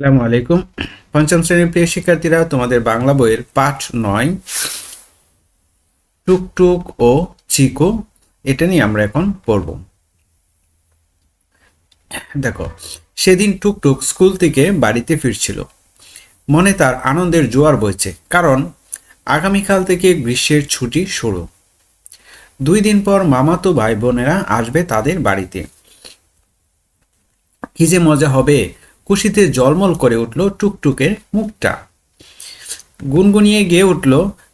আসসালামু আলাইকুম। পঞ্চম শ্রেণির প্রিয় শিক্ষার্থীরা, তোমাদের বাংলা বইয়ের পাঠ নয়, টুকটুক ও চিকো, এটা নিয়ে আমরা এখন পড়ব। দেখো, সেদিন টুকটুক স্কুল থেকে বাড়িতে ফিরছিল। মনে তার আনন্দের জোয়ার বইছে, কারণ আগামীকাল থেকে গ্রীষ্মের ছুটি শুরু। দুই দিন পর মামাতো ভাই বোনেরা আসবে তাদের বাড়িতে। কি যে মজা হবে খুশিতে জলমল করে উঠল টুকটুকের মুখটা। গুনগুনিয়ে গেয়ে উঠল,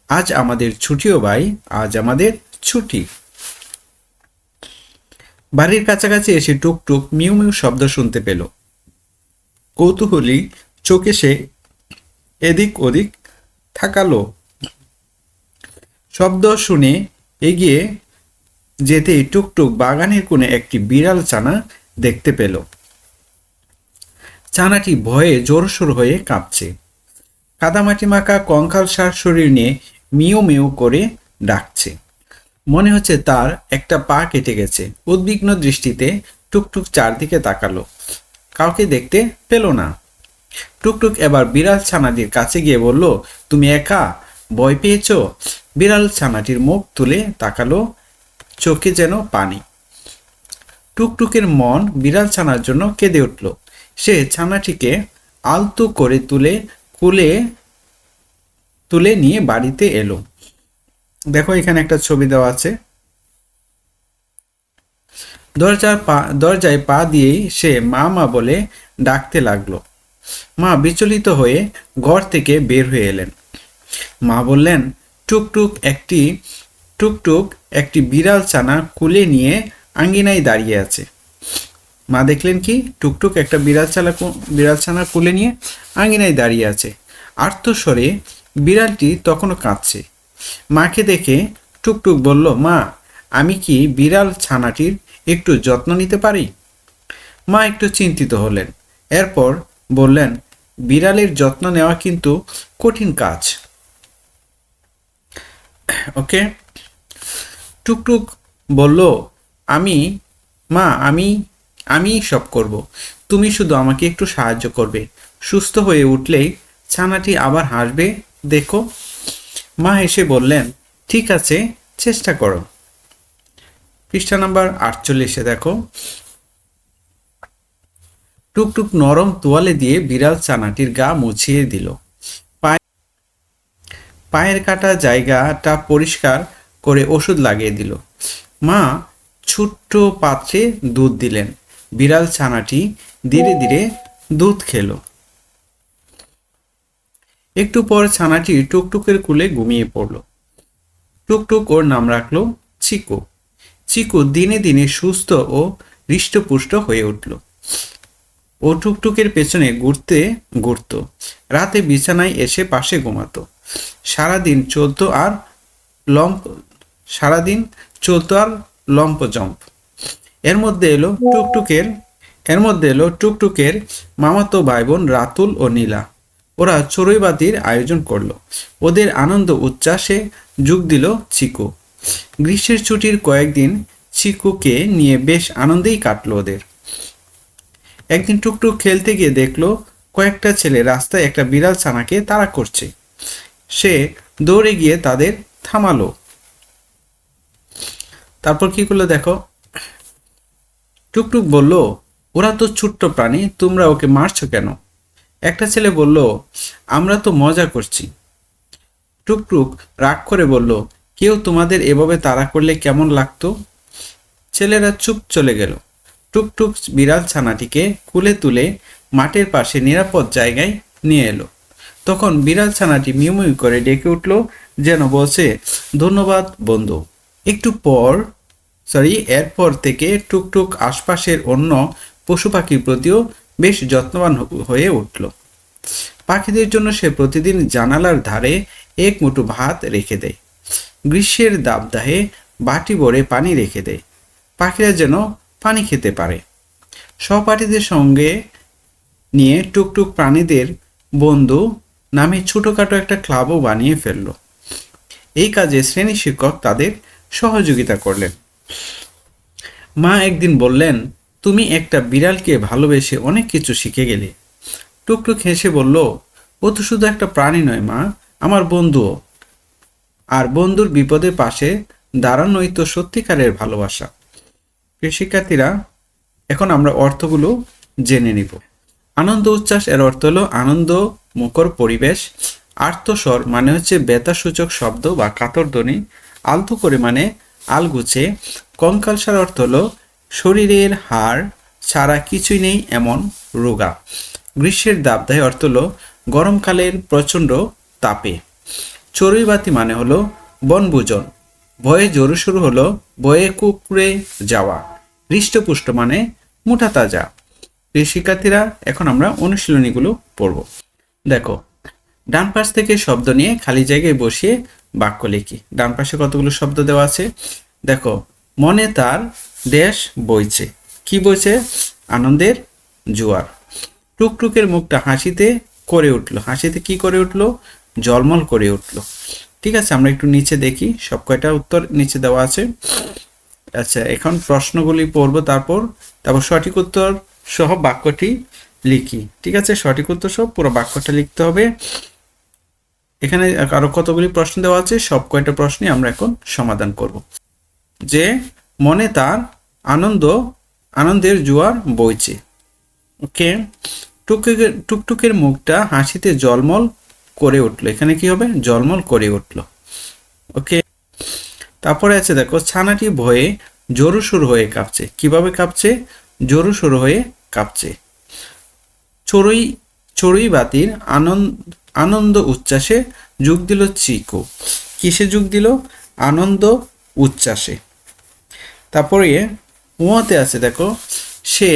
আজ আমাদের ছুটিও ভাই, আজ আমাদের ছুটি। বাড়ির কাছাকাছি এসে টুকটুক মিউ মিউ শব্দ শুনতে পেল। কৌতূহলী চোখে সে এদিক ওদিক থাকালো। শব্দ শুনে এগিয়ে যেতেই টুকটুক বাগানের কোণে একটি বিড়াল চানা দেখতে পেল। চানাটি ভয়ে জোরসোর হয়ে কাঁপছে। কাদামাটি মাখা কঙ্কাল সার শরীর নিয়ে মিউ মিউ করে ডাকছে। মনে হচ্ছে তার একটা পা কেটে গেছে। উদ্বিগ্ন দৃষ্টিতে টুকটুক চারদিকে তাকালো। কাউকে দেখতে পেল না। টুকটুক এবার বিড়াল ছানাটির কাছে গিয়ে বলল, তুমি একা? ভয় পেয়েছ? বিড়াল ছানাটির মুখ তুলে তাকালো চোখে যেন পানি। টুকটুকের মন বিড়াল ছানার জন্য কেঁদে উঠল। সে ছানাটিকে আলতো করে তুলে কুলে তুলে নিয়ে বাড়িতে এলো। দেখো এখানে একটা ছবি দেওয়া আছে। দরজার পা, দরজায় পা দিয়েই সে মা মা বলে ডাকতে লাগল। মা বিচলিত হয়ে ঘর থেকে বের হয়ে এলেন। মা বললেন, টুকটুক একটি টুকটুক একটি বিড়াল ছানা কুলে নিয়ে আঙ্গিনায় দাঁড়িয়ে আছে। মা দেখলেন কি? টুকটুক একটা বিড়াল চালা বিড়াল ছানা কুলে নিয়ে আঙিনায় দাঁড়িয়ে আছে। আর্তস্বরে বিড়ালটি তখনও কাঁদছে। মাকে দেখে টুকটুক বলল, মা, আমি কি বিড়াল ছানাটির একটু যত্ন নিতে পারি? মা একটু চিন্তিত হলেন। এরপর বললেন, বিড়ালের যত্ন নেওয়া কিন্তু কঠিন কাজ। ওকে? টুকটুক বলল, আমি, মা, আমি আমি সব করব। তুমি শুধু আমাকে একটু সাহায্য করবে। সুস্থ হয়ে উঠলেই ছানাটি আবার হাসবে, দেখো। মা এসে বললেন, ঠিক আছে, চেষ্টা করো। পৃষ্ঠা নাম্বার আটচল্লিশে দেখো। টুকটুক নরম তোয়ালে দিয়ে বিড়াল ছানাটির গা মুছিয়ে দিল। পায়ে পায়ের কাটা জায়গাটা পরিষ্কার করে ওষুধ লাগিয়ে দিল। মা ছোট্ট পাত্রে দুধ দিলেন। বিড়াল ছানাটি ধীরে ধীরে দুধ খেলো। একটু পর ছানাটি টুকটুকের কুলে ঘুমিয়ে পড়ল। টুকটুক ওর নাম রাখল চিকু। চিকু দিনে দিনে সুস্থ ও হৃষ্টপুষ্ট হয়ে উঠল। ও টুকটুকের পেছনে ঘুরতে ঘুরত। রাতে বিছানায় এসে পাশে ঘুমাতো। সারাদিন চলতো আর লম্প সারাদিন চলতো আর লম্প জম্প এর মধ্যে এলো টুকটুকের, এর মধ্যে এলো টুকটুকের মামাতো ভাই বোন রাতুল ও নীলা। ওরা চড়ুইবাতির আয়োজন করল। ওদের আনন্দ উচ্ছ্বাসে যোগ দিল চিকু। গ্রীষ্মের ছুটির কয়েকদিন চিকুকে নিয়ে বেশ আনন্দেই কাটলো ওদের। একদিন টুকটুক খেলতে গিয়ে দেখল কয়েকটা ছেলে রাস্তায় একটা বিড়াল ছানাকে তাড়া করছে। সে দৌড়ে গিয়ে তাদের থামালো। তারপর কি করল দেখো? টুকটুক বলল, ওরা তো ছোট্ট প্রাণী, তোমরা ওকে মারছো কেন? একটা ছেলে বলল, আমরা তো মজা করছি। টুকটুক রাগ করে বলল, কেউ তোমাদের এভাবে তাড়া করলে কেমন লাগতো? ছেলেরা চুপ চলে গেল। টুকটুক বিড়াল ছানাটিকে কুলে তুলে মাঠের পাশে নিরাপদ জায়গায় নিয়ে এলো। তখন বিড়াল ছানাটি মিউমিউ করে ডেকে উঠল, যেন বলছে, ধন্যবাদ বন্ধু। একটু পর সরি এরপর থেকে টুকটুক আশপাশের অন্য পশু পাখির প্রতিও বেশ যত্নবান হয়ে উঠল। পাখিদের জন্য সে প্রতিদিন জানালার ধারে এক মুঠো ভাত রেখে দেয়। গ্রীষ্মের দাবদাহে বাটি ভরে পানি রেখে দেয়। পাখিরা যেন পানি খেতে পারে। সহপাঠীদের সঙ্গে নিয়ে টুকটুক প্রাণীদের বন্ধু নামে ছোটোখাটো একটা ক্লাবও বানিয়ে ফেলল। এই কাজে শ্রেণি শিক্ষক তাদের সহযোগিতা করলেন। মা একদিন বললেন, তুমি একটা বিড়ালকে ভালোবেসে অনেক কিছু শিখে গেলে। টুকটুক হেসে বলল, ও তো শুধু একটা প্রাণী নয় মা, আমার বন্ধুও। আর বন্ধুর বিপদের পাশে দাঁড়ানোই তো সত্যিকারের ভালোবাসা। শিক্ষার্থীরা এখন আমরা অর্থগুলো জেনে নিব। আনন্দ উচ্ছ্বাস এর অর্থ হলো আনন্দ মুখর পরিবেশ। আর্তস্বর মানে হচ্ছে বেতাসূচক শব্দ বা কাতর ধ্বনি, আলতো করে মানে আলগুছে, কঙ্কালসার অর্থ হলো শরীরের হাড় ছাড়া কিছুই নেই এমন রোগা। গ্রীষ্মের দাবদায় অর্থ হলো গরমকালের প্রচণ্ড তাপে। চড়ুইবাতি মানে হলো বনভোজন। ভয়ে জোরে শুরু হলো বয়ে কুকুরে যাওয়া। হৃষ্টপুষ্ট মানে মোটা তাজা। শিক্ষার্থীরা, এখন আমরা অনুশীলনীগুলো পড়ব। দেখো, ডান পাশ থেকে শব্দ নিয়ে খালি জায়গায় বসিয়ে বাক্য লিখি। ডান পাশে কতগুলো শব্দ দেওয়া আছে? দেখো, মনে তার দেশ বইছে। কি বইছে? আনন্দের জোয়ার। টুকটুকের মুখটা হাসিতে করে উঠল। হাসিতে কি করে উঠল? জলমল করে উঠল। ঠিক আছে, আমরা একটু নিচে দেখি। সব কয়টা উত্তর নিচে দেওয়া আছে? আচ্ছা এখন প্রশ্নগুলি পড়ব, তারপর তারপর সঠিক উত্তর সহ বাক্যটি লিখি। ঠিক আছে, সঠিক উত্তর সহ পুরো বাক্যটা লিখতে হবে। এখানে আরও কতগুলি প্রশ্ন দেওয়া আছে, সব কয়টা প্রশ্নই আমরা এখন সমাধান করব। যে, মনে তার আনন্দ, আনন্দের জোয়ার বইছে। ওকে, টুকটুকের টুকটুকের মুখটা হাসিতে জলমল করে উঠল। এখানে কি হবে? জলমল করে উঠল। ওকে, তারপরে আছে দেখো, ছানাটি ভয়ে জোরু শুরু হয়ে কাঁপছে। কীভাবে কাঁপছে? জোরু শুরু হয়ে কাঁপছে। চড়ুই চড়ুই বাতির আনন্দ আনন্দ উচ্ছ্বাসে যোগ দিল চিকু কিসে যোগ দিল? আনন্দ উচ্ছ্বাসে। তারপরে উয়াতে আছে, দেখো, সে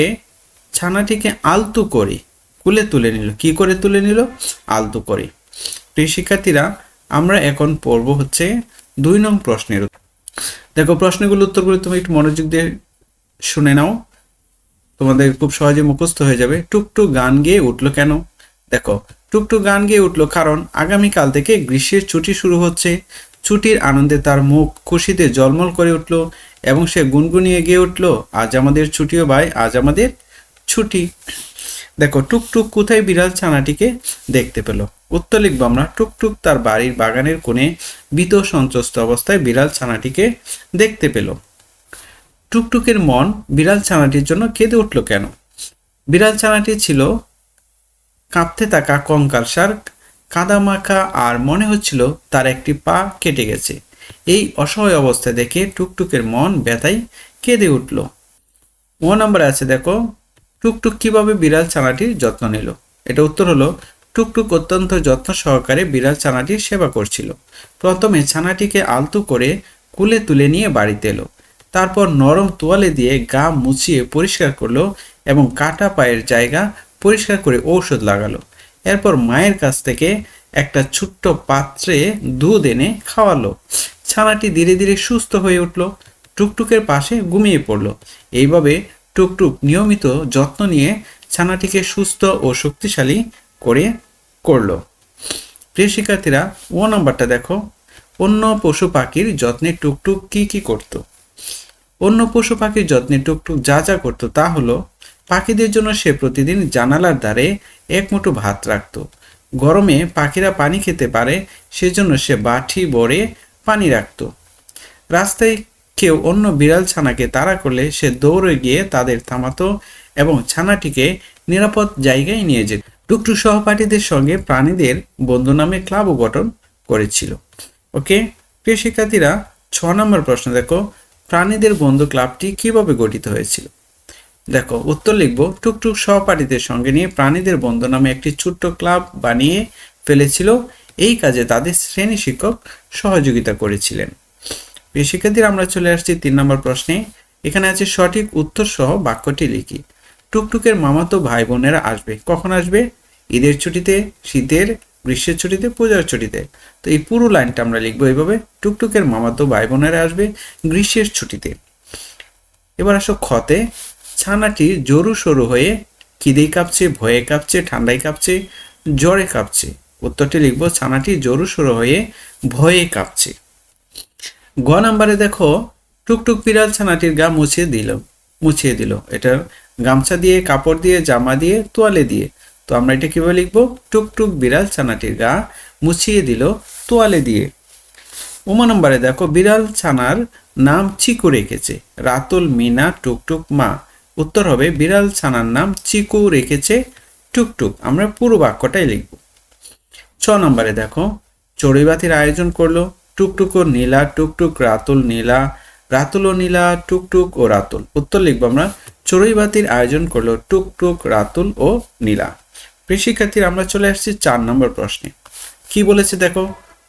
ছানাটিকে আলতু করে কুলে তুলে নিল। কি করে তুলে নিল? আলতু করে। প্রিয় শিক্ষার্থীরা, আমরা এখন পড়ব হচ্ছে দুই নং প্রশ্নের। দেখো প্রশ্নগুলো উত্তরগুলো তুমি একটু মনোযোগ দিয়ে শুনে নাও। তোমাদের খুব সহজে মুখস্থ হয়ে যাবে। টুকটুক গান গেয়ে উঠল কেন? দেখো টুকটুক গান গেয়ে উঠল কারণ আগামীকাল থেকে গ্রীষ্মের ছুটি শুরু হচ্ছে। ছুটির আনন্দে তার মুখ খুশিতে জলমল করে উঠল এবং সে গুনগুনিয়ে গিয়ে উঠল, আজ আমাদের ছুটিও ভাই, আজ আমাদের ছুটি। দেখো, টুকটুক কোথায় বিড়াল ছানাটিকে দেখতে পেল? উত্তর লিখব আমরা, টুকটুক তার বাড়ির বাগানের কোণে বিত সন্ত্রস্ত অবস্থায় বিড়াল ছানাটিকে দেখতে পেল। টুকটুকের মন বিড়াল ছানাটির জন্য কেঁদে উঠল কেন? বিড়াল ছানাটি ছিল কাঁপতে থাকা কঙ্কালসার কাদামাখা আর মনে হচ্ছিল তার একটি পা কেটে গেছে। এই অসহায় অবস্থা দেখে টুকটুকের মন ব্যথায় কেঁদে উঠল। ও নম্বরে আছে দেখো, টুকটুক কীভাবে বিড়াল ছানাটির যত্ন নিল? এটা উত্তর হলো, টুকটুক অত্যন্ত যত্ন সহকারে বিড়াল ছানাটির সেবা করছিল। প্রথমে ছানাটিকে আলতু করে কুলে তুলে নিয়ে বাড়িতে এলো। তারপর নরম তোয়ালে দিয়ে গা মুছিয়ে পরিষ্কার করল এবং কাটা পায়ের জায়গা পরিষ্কার করে ঔষধ লাগালো। এরপর মায়ের কাছ থেকে একটা ছোট্ট পাত্রে দুধ এনে খাওয়ালো। ছানাটি ধীরে ধীরে সুস্থ হয়ে উঠল। টুকটুকের পাশে ঘুমিয়ে পড়ল। এইভাবে টুকটুক নিয়মিত যত্ন নিয়ে ছানাটিকে সুস্থ ও শক্তিশালী করে করল। প্রিয় শিক্ষার্থীরা, ও নম্বরটা দেখো। অন্য পশু পাখির যত্নে টুকটুক কি কি করত? অন্য পশু পাখির যত্নে টুকটুক যা যা করতো তা হলো পাখিদের জন্য সে প্রতিদিন জানালার ধারে এক মুঠো ভাত রাখত। গরমে পাখিরা পানি খেতে পারে, সেজন্য সে বাটি ভরে পানি রাখত। রাস্তায় কেউ অন্য বিড়াল ছানাকে তাড়া করলে সে দৌড়ে গিয়ে তাদের থামাতো এবং ছানাটিকে নিরাপদ জায়গায় নিয়ে যেত। টুকটুক সহপাঠীদের সঙ্গে প্রাণীদের বন্ধু নামে ক্লাবও গঠন করেছিল। ওকে? প্রিয় শিক্ষার্থীরা, ছ নম্বর প্রশ্ন দেখো। প্রাণীদের বন্ধু ক্লাবটি কীভাবে গঠিত হয়েছিল? দেখো, উত্তর লিখব, টুকটুক সহপাঠীদের সঙ্গে নিয়ে প্রাণীদের বন্ধু নামে একটি ছোট্ট ক্লাব বানিয়ে ফেলেছিল। এই কাজে তাদের শ্রেণি শিক্ষক সহযোগিতা করেছিলেন। শিক্ষার্থীরা, আমরা চলে আসছি তিন নম্বর প্রশ্নে। এখানে আছে সঠিক উত্তর সহ বাক্যটি লিখি। টুকটুকের মামাতো ভাই বোনেরা আসবে। কখন আসবে? ঈদের ছুটিতে, শীতের, গ্রীষ্মের ছুটিতে, পূজার ছুটিতে। তো এই পুরো লাইনটা আমরা লিখব এইভাবে। টুকটুকের মামাতো ভাই বোনেরা আসবে গ্রীষ্মের ছুটিতে। এবার আসো ক্ষতে ছানাটি জরু সরু হয়ে খিদেই কাঁপছে, ভয়ে কাঁপছে, ঠান্ডায় কাঁপছে, জ্বরে কাঁপছে। উত্তরটি লিখব, ছানাটি জরু সরু হয়ে ভয়ে কাঁপছে। গ নাম্বারে দেখো, টুকটুক বিড়াল ছানাটির গা মুছিয়ে দিল মুছিয়ে দিল। এটা গামছা দিয়ে, কাপড় দিয়ে, জামা দিয়ে, তোয়ালে দিয়ে। তো আমরা এটা কীভাবে লিখব? টুকটুক বিড়াল ছানাটির গা মুছিয়ে দিল তোয়ালে দিয়ে। উমা নম্বরে দেখো, বিড়াল ছানার নাম চিকু রেখেছে। রাতুল, মিনা, টুকটুক মা। উত্তর হবে, বিড়াল ছানার নাম চিকু রেখেছে টুকটুক। আমরা পুরো বাক্যটাই লিখব। ছ নম্বরে দেখো, চড়ুইবাতির আয়োজন করল, টুকটুক ও নীলা, টুকটুক রাতুল নীলা, রাতুল ও নীলা, টুকটুক ও রাতুল। উত্তর লিখব আমরা, চড়ুইবাতির আয়োজন করল টুকটুক, রাতুল ও নীলা। প্রিয় আমরা চলে আসছি চার নম্বর প্রশ্নে। কি বলেছে দেখো?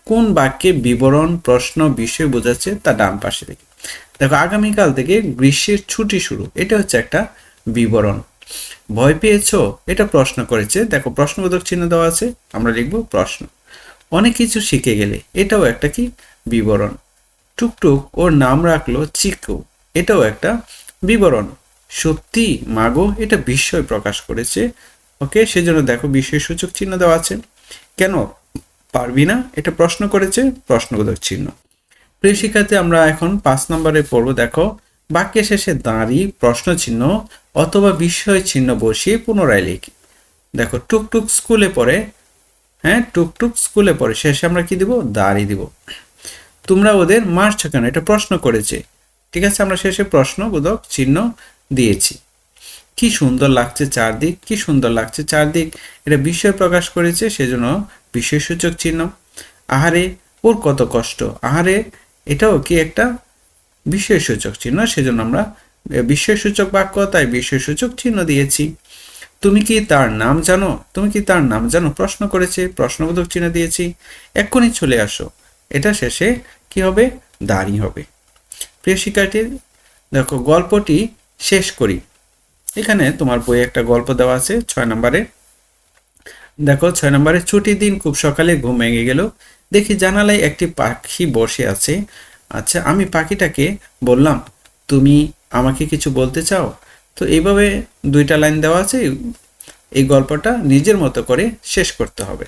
কোন বাক্যে বিবরণ, প্রশ্ন, বিষয় বোঝাচ্ছে তা ডান পাশে দেখে। দেখো, আগামীকাল থেকে গ্রীষ্মের ছুটি শুরু। এটা হচ্ছে একটা বিবরণ। ভয় পেয়েছ? এটা প্রশ্ন করেছে। দেখো, প্রশ্নবোধক চিহ্ন দেওয়া আছে, আমরা লিখব প্রশ্ন। অনেক কিছু শিখে গেলে, এটাও একটা কি? বিবরণ। টুকটুক, ওর নাম রাখল চিকু। এটাও একটা বিবরণ। সত্যি? মাগো, এটা বিস্ময় প্রকাশ করেছে। ওকে, সেজন্য দেখো, বিস্ময় সূচক চিহ্ন দেওয়া আছে। কেন? পারবি না? এটা প্রশ্ন করেছে, প্রশ্নবোধক চিহ্ন। প্রিয় শিক্ষার্থী আমরা এখন পাঁচ নম্বরে পড়ব, দেখো, বাক্যের শেষে দাঁড়ি প্রশ্ন চিহ্ন অথবা বিস্ময় চিহ্ন বসিয়ে পুনরায় লিখি। দেখো, টুকটুক স্কুলে পড়ে হ্যাঁ টুকটুক স্কুলে পড়ে, শেষে আমরা কি দিব? দাঁড়ি দিব। তোমরা ওদের মারছো কেন? এটা প্রশ্ন করেছে। ঠিক আছে, আমরা শেষে প্রশ্নবোধক চিহ্ন দিয়েছি। কি সুন্দর লাগছে চারদিক, কি সুন্দর লাগছে চারদিক। এটা বিস্ময় প্রকাশ করেছে, সেজন্য বিস্ময়সূচক চিহ্ন। আহারে, ওর কত কষ্ট। আহারে এটাও কি একটা বিস্ময়সূচক চিহ্ন? সেজন্য আমরা বিস্ময়সূচক বাক্য, তাই বিস্ময়সূচক চিহ্ন দিয়েছি। তুমি কি তার নাম জানো? তুমি কি তার নাম জানো? প্রশ্ন করেছে, প্রশ্নবোধক চিহ্ন দিয়েছি। এক্ষুনি চলে আসো। এটা শেষে কি হবে? দাঁড়ি হবে। প্রিয় শিক্ষার্থী, দেখো, গল্পটি শেষ করি। এখানে তোমার বইয়ে একটা গল্প দেওয়া আছে, ছয় নম্বরে। দেখো, ছয় নম্বরে, ছুটির দিন খুব সকালে ঘুম ভেঙে গেল। দেখি জানালায় একটি পাখি বসে আছে। আচ্ছা আমি পাখিটাকে বললাম, তুমি আমাকে কিছু বলতে চাও? তো এইভাবে দুইটা লাইন দেওয়া আছে। এই গল্পটা নিজের মতো করে শেষ করতে হবে।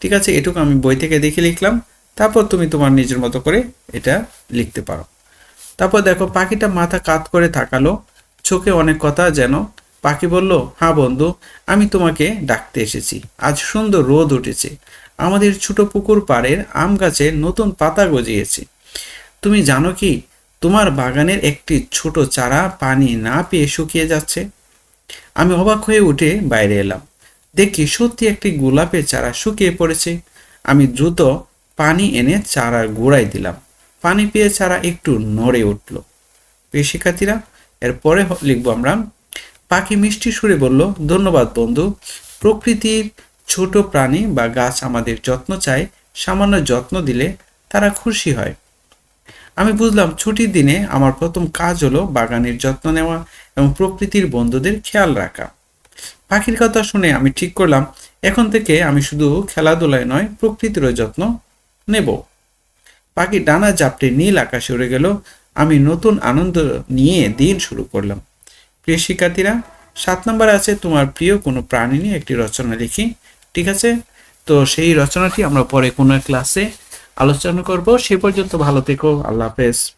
ঠিক আছে, এটুকু আমি বই থেকে দেখে লিখলাম। তারপর তুমি তোমার নিজের মতো করে এটা লিখতে পারো। তারপর দেখো, পাখিটা মাথা কাত করে থাকালো চোখে অনেক কথা যেন পাখি বলল হ্যাঁ বন্ধু, আমি তোমাকে ডাকতে এসেছি। আজ সুন্দর রোদ উঠেছে। আমাদের ছোট পুকুর পাড়ের আম গাছে নতুন পাতা গজিয়েছে। তুমি জানো কি, তোমার বাগানের একটি ছোট চারা পানি না পেয়ে শুকিয়ে যাচ্ছে? আমি অবাক হয়ে উঠে বাইরে এলাম। দেখি সত্যি একটি গোলাপের চারা শুকিয়ে পড়েছে। আমি দ্রুত পানি এনে চারা গোড়ায় দিলাম। পানি পেয়ে চারা একটু নড়ে উঠল। প্রিয় শিক্ষার্থীরা এরপরে লিখব আমরা। পাখি মিষ্টি সুরে বলল, ধন্যবাদ বন্ধু। প্রকৃতির ছোট প্রাণী বা গাছ আমাদের যত্ন চায়, সামান্য যত্ন দিলে তারা খুশি হয়। আমি বুঝলাম ছুটির দিনে আমার প্রথম কাজ হলো বাগানের যত্ন নেওয়া এবং প্রকৃতির বন্ধুদের খেয়াল রাখা। পাখির কথা শুনে আমি ঠিক করলাম, এখন থেকে আমি শুধু খেলাধুলায় নয়, প্রকৃতিরও যত্ন নেব। পাখি ডানা জাপটে নীল আকাশে উড়ে গেল। আমি নতুন আনন্দ নিয়ে দিন শুরু করলাম। প্রিয় শিক্ষার্থীরা, সাত নম্বর আছে তোমার প্রিয় কোনো প্রাণী নিয়ে একটি রচনা লিখি। ঠিক আছে? তো সেই রচনাটি আমরা পরে কোনো ক্লাসে আলোচনা করব। সে পর্যন্ত ভালো থেকো। আল্লাহ হাফেজ।